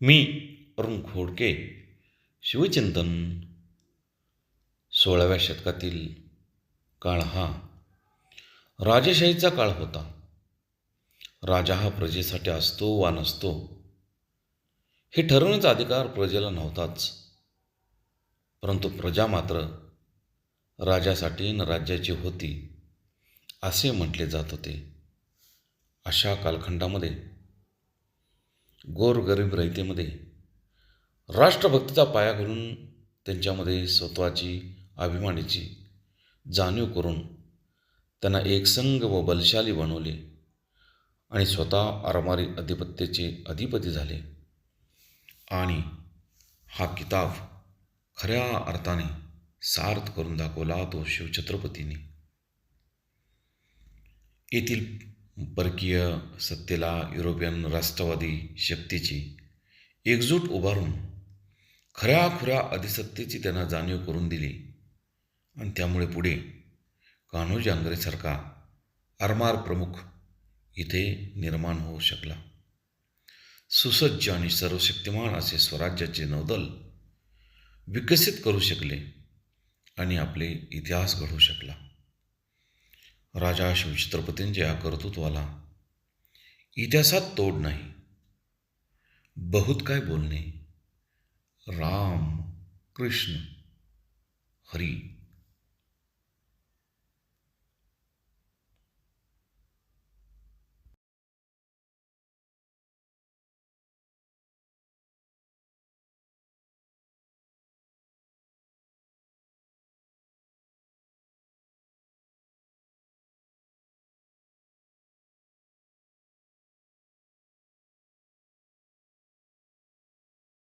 मी अरुण खोडके शिवचिंतन सोळाव्या शतकातील काळ हा राजेशाहीचा काळ होता. राजा हा प्रजेसाठी असतो वा नसतो हे ठरवण्याचा अधिकार प्रजेला नव्हताच. परंतु प्रजा मात्र राजासाठी न राज्याची होती असे म्हटले जात होते. अशा कालखंडामध्ये गोरगरीब रयतेमध्ये राष्ट्रभक्तीचा पाया घालून त्यांच्यामध्ये स्वतःची अभिमानाची जाणीव करून त्यांना एकसंग व बलशाली बनवले आणि स्वतः आरमारी अधिपत्याचे अधिपती झाले. आणि हा किताब खऱ्या अर्थाने सार्थ करून दाखवला तो शिवछत्रपतीने. येथील परकीय सत्तेला युरोपियन राष्ट्रवादी शक्तीची एकजूट उभारून खऱ्या खुऱ्या अधिसत्तेची त्यांना जाणीव करून दिली. आणि त्यामुळे पुढे कान्होजी आंग्रेसारखा आरमार प्रमुख इथे निर्माण होऊ शकला. सुसज्ज आणि सर्वशक्तिमान असे स्वराज्याचे नौदल विकसित करू शकले आणि आपले इतिहास घडवू शकला. राजा शिवछत्रपतींच्या या कर्तृत्वाला इतिहासात तोड नाही. बहुत काय बोलणे. राम कृष्ण हरी.